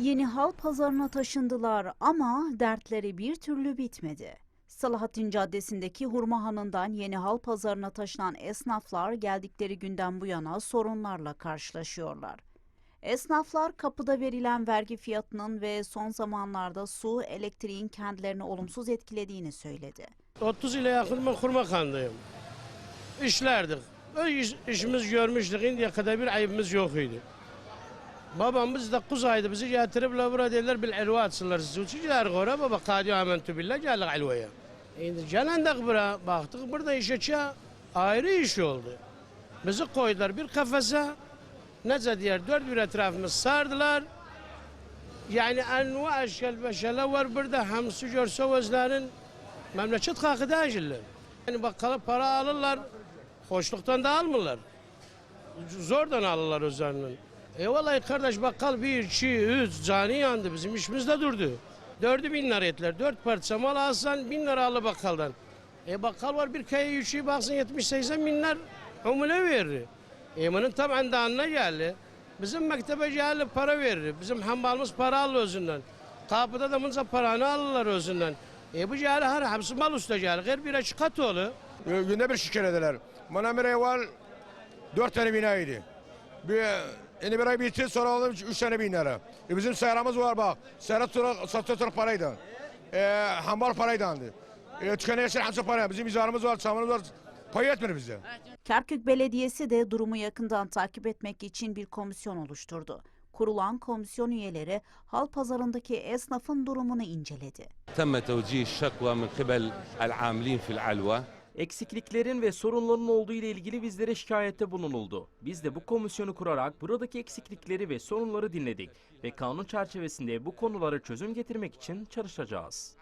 Yeni hal pazarına taşındılar ama dertleri bir türlü bitmedi. Salahattin Caddesi'ndeki Hurmahanı'ndan Yeni Hal Pazarına taşınan esnaflar geldikleri günden bu yana sorunlarla karşılaşıyorlar. Esnaflar kapıda verilen vergi fiyatının ve son zamanlarda su, elektriğin kendilerini olumsuz etkilediğini söyledi. 30 ile yakın ben kurmakandayım. İşlerdik. O iş, işimiz görmüştük. Indiye kadar bir ayıbımız yok idi. Babamız da kuzaydı. Bizi getirip lavura dediler bil elva atsınlar. Suçucular gora baba kadi amentü billah geldik elvaya. Şimdi gelendik bura baktık burada işe çığa ayrı iş oldu. Bizi koydular bir kafese. Nece diğer dört bir etrafımız sardılar. Yani enva eşkel beşele var burada hamsı görse özlerin memleket hakkı değiller. Yani bakkala para alırlar, hoşluktan da almırlar. Zordan alırlar üzerinden. E vallahi kardeş bakkal bir, iki, üç cani yandı bizim işimizde durdu. Dördü bin lira ettiler. Dört parça mal alsan bin lira alır bakkaldan. E bakkal var bir kaya üçü baksın 70-80 bin lira umune verir. E bunun tam anına geldi. Bizim mektebe geldi para verir. Bizim hambalımız para alır özünden. Kapıda da bunca paranı alırlar özünden. E bu cahil her hepsi mal usta cahil. Her bir açık kat olur. Ee, Günde bir şikayet ederler. Bana bir evvel dört tane binaydı. Bir yeni bir ay bitti sonra oldu üç tane bin lira. E bizim seyaramız var bak. Seyarat tura, satıyor tura paraydı. E, hambar paraydı andı. E, tükene yaşayan hepsi para. Bizim izarımız var, çamurumuz var. Pay etmedi bize. Kerkük Belediyesi de durumu yakından takip etmek için bir komisyon oluşturdu. Kurulan komisyon üyeleri hal pazarındaki esnafın durumunu inceledi. تم توجيه الشكوى من قبل العاملين في العلوة Eksikliklerin ve sorunların olduğu ile ilgili bizlere şikayette bulunuldu. Biz de bu komisyonu kurarak buradaki eksiklikleri ve sorunları dinledik ve kanun çerçevesinde bu konulara çözüm getirmek için çalışacağız.